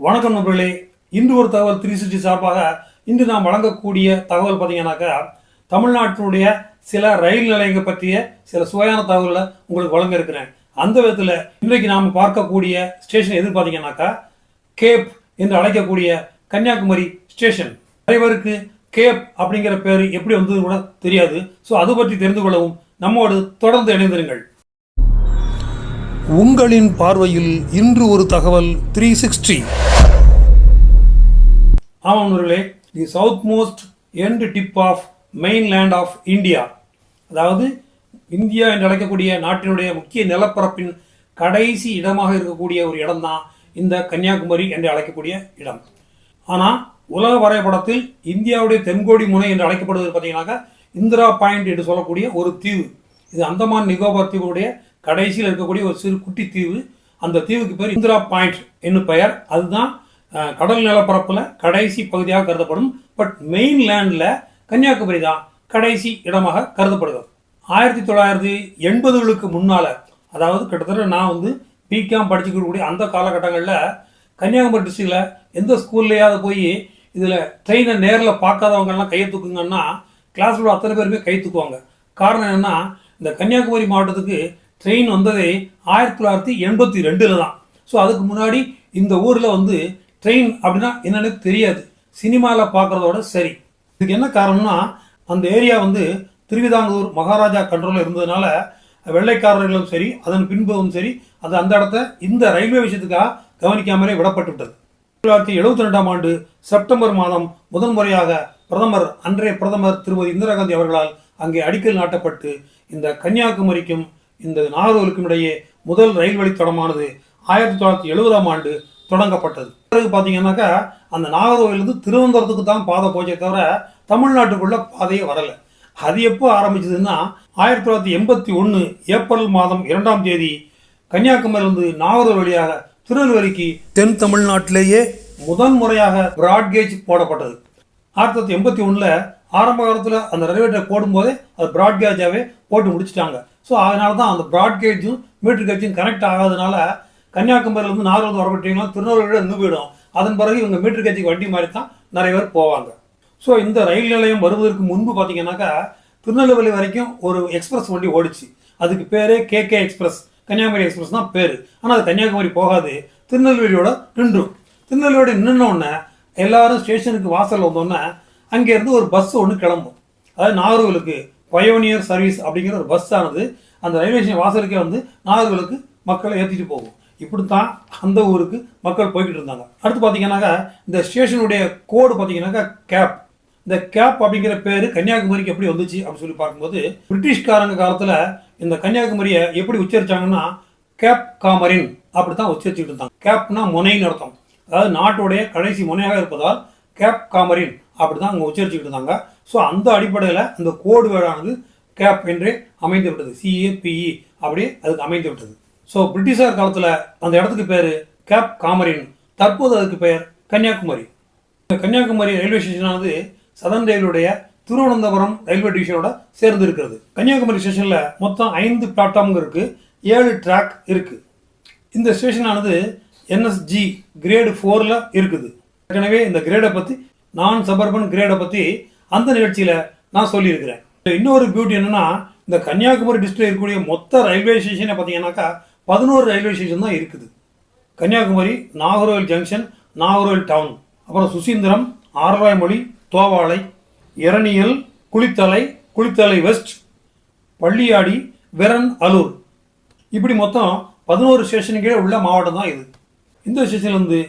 வணக்கம் நண்பர்களே. இன்று ஒரு தகவல் த்ரீ சிக்ஸ்டி சார்பாக இன்று நாம் வழங்கக்கூடிய தகவல் பார்த்தீங்கன்னாக்கா தமிழ்நாட்டினுடைய சில ரயில் நிலையங்கள் பற்றிய சில சுவையான தகவல்களை உங்களுக்கு வழங்க இருக்கிறேன். அந்த விதத்தில் இன்றைக்கு நாம் பார்க்கக்கூடிய ஸ்டேஷன் எது பார்த்தீங்கன்னாக்கா கேப் என்று அழைக்கக்கூடிய கன்னியாகுமரி ஸ்டேஷன் தலைவருக்கு கேப் அப்படிங்கிற பேர் எப்படி வந்தது கூட தெரியாது. ஸோ அது பற்றி தெரிந்து கொள்ளவும் நம்மோடு தொடர்ந்து இணைந்திருங்கள். உங்களின் பார்வையில் இன்று ஒரு தகவல் த்ரீ சிக்ஸ்டி ஆமாம் the south most end tip of mainland of India அதாவது இந்தியா என்று அழைக்கக்கூடிய நாட்டினுடைய முக்கிய நிலப்பரப்பின் கடைசி இடமாக இருக்கக்கூடிய ஒரு இடம்தான் இந்த கன்னியாகுமரி என்று அழைக்கக்கூடிய இடம். ஆனால் உலக வரைபடத்தில் இந்தியாவுடைய தென்கோடி முனை என்று அழைக்கப்படுவது பார்த்தீங்கன்னாக்கா இந்திரா பாயிண்ட் என்று சொல்லக்கூடிய ஒரு தீவு. இது அந்தமான் நிக்கோபார் தீவுடைய கடைசியில் இருக்கக்கூடிய ஒரு சிறு குட்டி தீவு. அந்த தீவுக்கு பேர் இந்திரா பாயிண்ட் என்னும் பெயர். அதுதான் கடல் நிலப்பரப்பில் கடைசி பகுதியாக கருதப்படும். பட் மெயின் லேண்டில் கன்னியாகுமரி தான் கடைசி இடமாக கருதப்படுகிறது. ஆயிரத்தி தொள்ளாயிரத்தி எண்பதுகளுக்கு முன்னால் அதாவது கிட்டத்தட்ட நான் வந்து பிகாம் படிச்சுக்கக்கூடிய அந்த காலகட்டங்களில் கன்னியாகுமரி டிஸ்ட்ரிக்டில் எந்த ஸ்கூல்லையாவது போய் இதில் ட்ரெயினை நேரில் பார்க்காதவங்கெல்லாம் கையை தூக்குங்கன்னா கிளாஸில் உள்ள அத்தனை பேருமே கை தூக்குவாங்க. காரணம் என்னென்னா இந்த கன்னியாகுமரி மாவட்டத்துக்கு ட்ரெயின் வந்ததே ஆயிரத்தி தொள்ளாயிரத்தி எண்பத்தி ரெண்டில் தான். ஸோ அதுக்கு முன்னாடி இந்த ஊரில் வந்து ட்ரெயின் அப்படின்னா என்னன்னு தெரியாது. சினிமாவில் பார்க்குறதோட சரி. இதுக்கு என்ன காரணம்னா அந்த ஏரியா வந்து திருவிதாங்கூர் மகாராஜா கண்ட்ரோலில் இருந்ததுனால வெள்ளைக்காரர்களும் சரி அதன் பின்பும் சரி அது அந்த இடத்த இந்த ரயில்வே விஷயத்துக்காக கவனிக்காமலே விடப்பட்டு விட்டது தொள்ளாயிரத்தி எழுபத்தி ரெண்டாம் ஆண்டு செப்டம்பர் மாதம் முதன் முறையாக பிரதமர் அன்றைய பிரதமர் திருமதி இந்திரா காந்தி அவர்களால் அங்கே அடிக்கல் நாட்டப்பட்டு இந்த கன்னியாகுமரிக்கும் இந்த நாகர்கோவிலுக்கும் இடையே முதல் ரயில் வழித்தடமானது ஆயிரத்தி தொள்ளாயிரத்தி எழுபதாம் ஆண்டு தொடங்கப்பட்டது. பிறகு பார்த்தீங்கன்னாக்கா அந்த நாகர்கோவிலிருந்து திருவனந்தபுரத்துக்கு தான் பாதை போச்சே தவிர தமிழ்நாட்டுக்குள்ள பாதையே வரலை. அது எப்போ ஆரம்பிச்சதுன்னா ஆயிரத்தி தொள்ளாயிரத்தி எண்பத்தி ஒன்று ஏப்ரல் மாதம் இரண்டாம் தேதி கன்னியாகுமரியிலிருந்து நாகர்கோவில் வழியாக திருநெல்வேலிக்கு தென் தமிழ்நாட்டிலேயே முதன் முறையாக பிராட்கேஜ் போடப்பட்டது. ஆயிரத்தி தொள்ளாயிரத்தி எண்பத்தி ஒன்றில் ஆரம்ப காலத்தில் அந்த ரயில்வே ட்ராக் போடும்போதே அது பிராட்கேஜாகவே போட்டு முடிச்சிட்டாங்க. ஸோ அதனால தான் அந்த பிராட்கேஜும் மீட்டர் கேஜும் கனெக்ட் ஆகாதனால கன்னியாகுமரியிலேருந்து நாகர்கோவில் வரப்பட்டீங்கன்னா திருநெல்வேலியோட நின்று போயிடும். அதன் பிறகு இவங்க மீட்டர் கட்சிக்கு வண்டி மாதிரி தான் நிறைய பேர் போவாங்க. ஸோ இந்த ரயில் நிலையம் வருவதற்கு முன்பு பார்த்தீங்கன்னாக்கா திருநெல்வேலி வரைக்கும் ஒரு எக்ஸ்பிரஸ் வண்டி ஓடிச்சு. அதுக்கு பேரே கேகே எக்ஸ்பிரஸ் கன்னியாகுமரி எக்ஸ்பிரஸ் தான் பேர். ஆனால் அது கன்னியாகுமரி போகாது. திருநெல்வேலியோட நின்றும். திருநெல்வேலி நின்ன எல்லாரும் ஸ்டேஷனுக்கு வாசலில் வந்தோடனே அங்கேருந்து ஒரு பஸ் ஒன்று கிளம்பும். அதாவது நாகர்கோவிலுக்கு பயோனியர் சர்வீஸ் அப்படிங்கிற ஒரு பஸ் ஆனது அந்த ரயில்வே ஸ்டேஷன் வாசலுக்கே வந்து நாகர்கோவிலுக்கு மக்களை ஏற்றிட்டு போகும். இப்படித்தான் அந்த ஊருக்கு மக்கள் போய்கிட்டு இருந்தாங்க. அடுத்து பார்த்தீங்கன்னாக்கா இந்த ஸ்டேஷனுடைய கோடு பார்த்தீங்கன்னாக்கா கேப். இந்த கேப் அப்படிங்கிற பேர் கன்னியாகுமரிக்கு எப்படி வந்துச்சு அப்படின்னு சொல்லி பார்க்கும்போது பிரிட்டிஷ்காரங்க காலத்தில் இந்த கன்னியாகுமரியை எப்படி உச்சரிச்சாங்கன்னா கேப் காமரின் அப்படி தான் உச்சரிச்சுட்டு இருந்தாங்க. கேப்னா முனைன்னு அர்த்தம். அதாவது நாட்டுடைய கடைசி முனையாக இருப்பதால் கேப் காமரின் அப்படி தான் அவங்க உச்சரிச்சுக்கிட்டு இருந்தாங்க. ஸோ அந்த அடிப்படையில் அந்த கோடு வேளானது கேப் என்றே அமைந்து விட்டது சிஏபிஇ அப்படியே அதுக்கு அமைந்து விட்டது ஸோ பிரிட்டிஷார் காலத்தில் அந்த இடத்துக்கு பேர் கேப் காமரின் தற்போது அதுக்கு பெயர் கன்னியாகுமரி. இந்த கன்னியாகுமரி ரயில்வே ஸ்டேஷனானது சதன் ரயிலுடைய திருவனந்தபுரம் ரயில்வே டிவிஷனோட சேர்ந்து இருக்கிறது. கன்னியாகுமரி ஸ்டேஷனில் மொத்தம் ஐந்து பிளாட்ஃபார்ம் இருக்கு. ஏழு ட்ராக் இருக்கு. இந்த ஸ்டேஷனானது என்எஸ்ஜி கிரேடு ஃபோரில் இருக்குது. ஏற்கனவே இந்த கிரேடை பற்றி நான் சபர்பன் கிரேடை பற்றி அந்த நிகழ்ச்சியில் நான் சொல்லியிருக்கிறேன். இன்னொரு பியூட்டி என்னென்னா இந்த கன்னியாகுமரி டிஸ்ட்ரிக்ட் இருக்கக்கூடிய மொத்த ரயில்வே ஸ்டேஷனை பார்த்தீங்கன்னாக்கா பதினோரு ரயில்வே ஸ்டேஷன் தான் இருக்குது. கன்னியாகுமரி நாகர்கோவில் ஜங்ஷன் நாகர்கோவில் டவுன் அப்புறம் சுசீந்திரம் ஆர்வாய்மொழி தோவாளை இரணியல் குளித்தலை குளித்தலை வெஸ்ட் பள்ளியாடி விரன் அலூர். இப்படி மொத்தம் பதினோரு ஸ்டேஷனுக்கே உள்ள மாவட்டம் தான் இது. இந்த ஸ்டேஷன்லேருந்து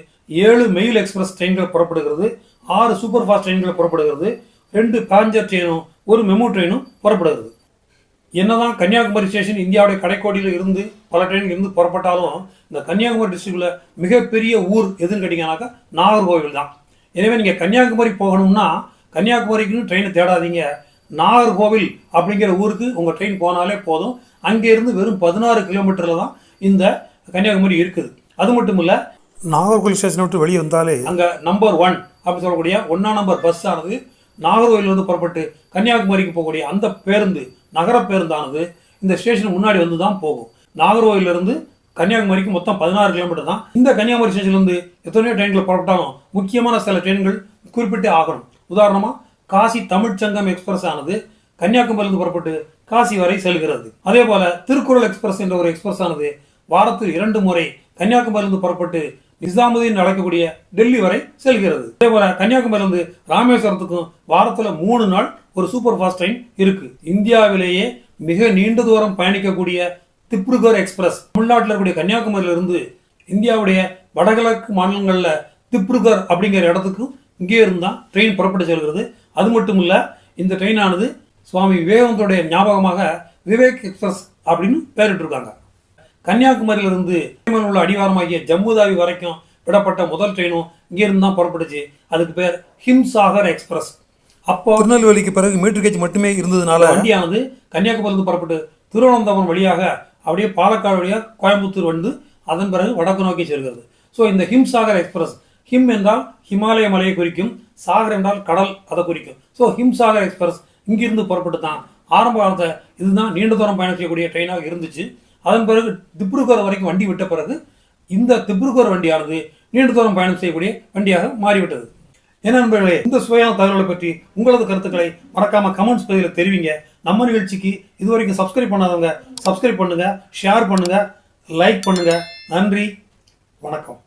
ஏழு மெயில் எக்ஸ்பிரஸ் ட்ரெயின்கள் புறப்படுகிறது ஆறு சூப்பர் ஃபாஸ்ட் ட்ரெயின்கள் புறப்படுகிறது ரெண்டு பேஞ்சர் ட்ரெயினும் ஒரு மெமோ ட்ரெயினும் புறப்படுகிறது. என்னதான் கன்னியாகுமரி ஸ்டேஷன் இந்தியாவுடைய கடைக்கோடியில் இருந்து பல ட்ரெயின் இருந்து புறப்பட்டாலும் இந்த கன்னியாகுமரி டிஸ்ட்ரிக்ட்ல மிகப்பெரிய ஊர் எதுன்னு கேட்டிங்கனாக்கா நாகர்கோவில் தான். எனவே நீங்கள் கன்னியாகுமரி போகணும்னா கன்னியாகுமரிக்குன்னு ட்ரெயினை தேடாதீங்க. நாகர்கோவில் அப்படிங்கிற ஊருக்கு உங்கள் ட்ரெயின் போனாலே போதும். அங்கேருந்து வெறும் பதினாறு கிலோமீட்டரில் தான் இந்த கன்னியாகுமரி இருக்குது. அது மட்டும் இல்லை நாகர்கோவில் ஸ்டேஷனை விட்டு வெளியே வந்தாலே அங்கே நம்பர் ஒன் அப்படின்னு சொல்லக்கூடிய ஒன்றாம் நம்பர் பஸ் ஆனது நாகர்கோவிலிருந்து புறப்பட்டு கன்னியாகுமரிக்கு போகக்கூடிய அந்த பேருந்து நகர பேருந்தானது இந்த ஸ்டேஷன் முன்னாடி வந்து தான் போகும். நாகர்கோவிலிருந்து கன்னியாகுமரிக்கு மொத்தம் பதினாறு கிலோமீட்டர் தான். இந்த கன்னியாகுமரி ஸ்டேஷன்லேருந்து எத்தனையோ ட்ரெயின்கள் புறப்பட்டாலும் முக்கியமான சில ட்ரெயின்கள் குறிப்பிட்டே ஆகணும். உதாரணமாக காசி தமிழ்ச்சங்கம் எக்ஸ்பிரஸ் ஆனது கன்னியாகுமரியிலிருந்து புறப்பட்டு காசி வரை செல்கிறது. அதே போல திருக்குறள் எக்ஸ்பிரஸ் என்ற ஒரு எக்ஸ்பிரஸ் ஆனது வாரத்தில் இரண்டு முறை கன்னியாகுமரியிலிருந்து புறப்பட்டு நிசாமுதீன் நடக்கக்கூடிய டெல்லி வரை செல்கிறது. அதே போல கன்னியாகுமரியிலிருந்து ராமேஸ்வரத்துக்கும் வாரத்தில் மூணு நாள் ஒரு சூப்பர் ஃபாஸ்ட் ட்ரெயின் இருக்கு. இந்தியாவிலேயே மிக நீண்ட தூரம் பயணிக்கக்கூடிய திப்ருகர் எக்ஸ்பிரஸ் தமிழ்நாட்டில் இருக்கக்கூடிய கன்னியாகுமரியிலிருந்து இந்தியாவுடைய வடகிழக்கு மாநிலங்களில் திப்ருகர் அப்படிங்கிற இடத்துக்கும் இங்கே இருந்தால் ட்ரெயின் புறப்பட்டு செல்கிறது. அது மட்டும் இல்லை இந்த ட்ரெயினானது சுவாமி விவேகானந்தருடைய ஞாபகமாக விவேக் எக்ஸ்பிரஸ் அப்படின்னு பெயரிட்டிருக்காங்க கன்னியாகுமரியிலிருந்து உள்ள அடிவாரமாகிய ஜம்முதாவி வரைக்கும் விடப்பட்ட முதல் ட்ரெயினும் இங்கிருந்து தான் புறப்பட்டுச்சு. அதுக்கு பேர் ஹிம்சாகர் எக்ஸ்பிரஸ். அப்போ திருநெல்வேலிக்கு பிறகு மீட்டர் கேஜ் மட்டுமே இருந்ததுனால வண்டியானது கன்னியாகுமரியிலிருந்து புறப்பட்டு திருவனந்தபுரம் வழியாக அப்படியே பாலக்காடு வழியாக கோயம்புத்தூர் வந்து அதன் பிறகு வடக்கு நோக்கி செல்கிறது. ஸோ இந்த ஹிம்சாகர் எக்ஸ்பிரஸ் ஹிம் என்றால் ஹிமாலய மலையை குறிக்கும் சாகர் என்றால் கடல் அதை குறிக்கும். ஸோ ஹிம்சாகர் எக்ஸ்பிரஸ் இங்கிருந்து புறப்பட்டு தான் ஆரம்ப காலத்தை இதுதான் நீண்ட தூரம் பயணம் செய்யக்கூடிய ட்ரெயினாக இருந்துச்சு. அதன் பிறகு திப்ருகர் வரைக்கும் வண்டி விட்ட பிறகு இந்த திப்ருகர் வண்டியானது நீண்ட தூரம் பயணம் செய்யக்கூடிய வண்டியாக மாறிவிட்டது. என்ன நண்பர்களே இந்த சுவையான தகவலை பற்றி உங்களது கருத்துக்களை மறக்காம கமெண்ட்ஸ் பகுதியில் தெரிவிங்க. நம்ம நிகழ்ச்சிக்கு இதுவரைக்கும் சப்ஸ்கிரைப் பண்ணாதவங்க சப்ஸ்கிரைப் பண்ணுங்க ஷேர் பண்ணுங்க லைக் பண்ணுங்க. நன்றி வணக்கம்.